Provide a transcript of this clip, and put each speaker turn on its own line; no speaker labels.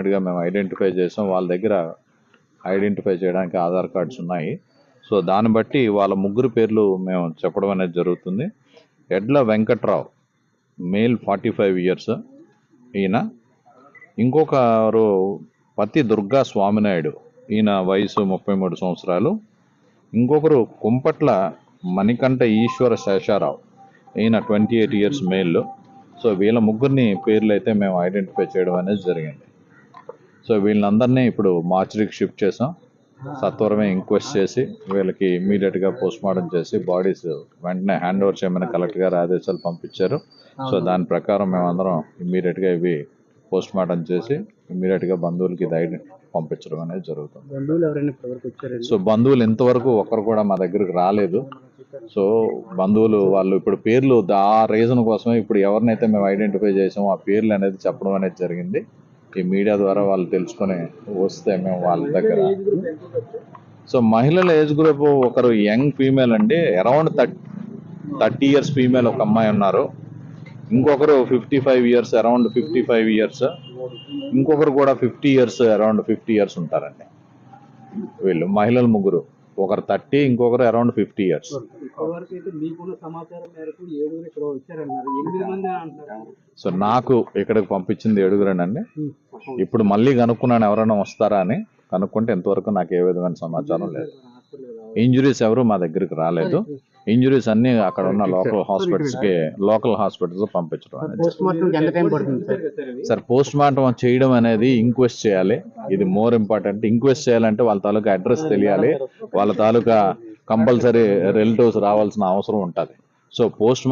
డెఫినెట్గా మేము ఐడెంటిఫై చేసాం. వాళ్ళ దగ్గర ఐడెంటిఫై చేయడానికి ఆధార్ కార్డ్స్ ఉన్నాయి. సో దాన్ని బట్టి వాళ్ళ ముగ్గురు పేర్లు మేము చెప్పడం అనేది జరుగుతుంది. Edla Venkatrao male forty five years ఈయన ఇంకొకరు పతి దుర్గా స్వామినాయుడు. ఈయన వయసు ముప్పై మూడు సంవత్సరాలు. ఇంకొకరు కుంపట్ల మణికంఠ ఈశ్వర శేషారావు. ఈయన twenty eight years male. So వీళ్ళ ముగ్గురిని పేర్లు అయితే మేము ఐడెంటిఫై చేయడం అనేది జరిగింది. సో వీళ్ళందరినీ ఇప్పుడు మార్చరీకి షిఫ్ట్ చేసాం. సత్వరమే ఇంక్వెస్ట్ చేసి వీళ్ళకి ఇమీడియట్గా పోస్ట్ మార్టం చేసి బాడీస్ వెంటనే హ్యాండ్ ఓవర్ చేయమని కలెక్టర్ గారు ఆదేశాలు పంపించారు. సో దాని ప్రకారం మేమందరం ఇమీడియట్గా ఇవి పోస్ట్ మార్టం చేసి ఇమీడియట్గా బంధువులకి ఇది ఐడెంటి పంపించడం అనేది జరుగుతుంది. సో బంధువులు ఇంతవరకు ఒక్కరు కూడా మా దగ్గరకు రాలేదు. సో బంధువులు వాళ్ళు ఇప్పుడు పేర్లు ఆ రీజన్ కోసమే ఇప్పుడు ఎవరినైతే మేము ఐడెంటిఫై చేసామో ఆ పేర్లు అనేది చెప్పడం అనేది జరిగింది. ఈ మీడియా ద్వారా వాళ్ళు తెలుసుకొని వస్తే మేము వాళ్ళ దగ్గర. సో మహిళల ఏజ్ గ్రూప్ ఒకరు యంగ్ ఫీమేల్ అండి. Around thirty thirty years female ఒక అమ్మాయి ఉన్నారు. ఇంకొకరు fifty five years around fifty five years. ఇంకొకరు కూడా fifty years around fifty years ఉంటారండి. వీళ్ళు మహిళలు ముగ్గురు. ఒకరు థర్టీ ఇంకొకరు అరౌండ్ ఫిఫ్టీ ఇయర్స్. సో నాకు ఇక్కడికి పంపించింది ఏడుగురేనండి. ఇప్పుడు మళ్ళీ కనుక్కున్నాను ఎవరైనా వస్తారా అని. కనుక్కుంటే ఇంతవరకు నాకు ఏ విధమైన సమాచారం లేదు. ఇంజురీస్ ఎవరు మా దగ్గరికి రాలేదు. ఇంజురీస్ అన్ని అక్కడ ఉన్న లోకల్ హాస్పిటల్స్కి లోకల్ హాస్పిటల్స్ పంపించడం అనేది. సార్? పోస్ట్ మార్టం చేయడం అనేది ఇంక్వెస్ట్ చేయాలి. ఇది మోర్ ఇంపార్టెంట్ ఇంక్వెస్ట్ చేయాలంటే వాళ్ళ తాలూకా అడ్రస్ తెలియాలి. వాళ్ళ తాలూకా కంపల్సరీ రిలేటివ్స్ రావాల్సిన అవసరం ఉంటుంది. So post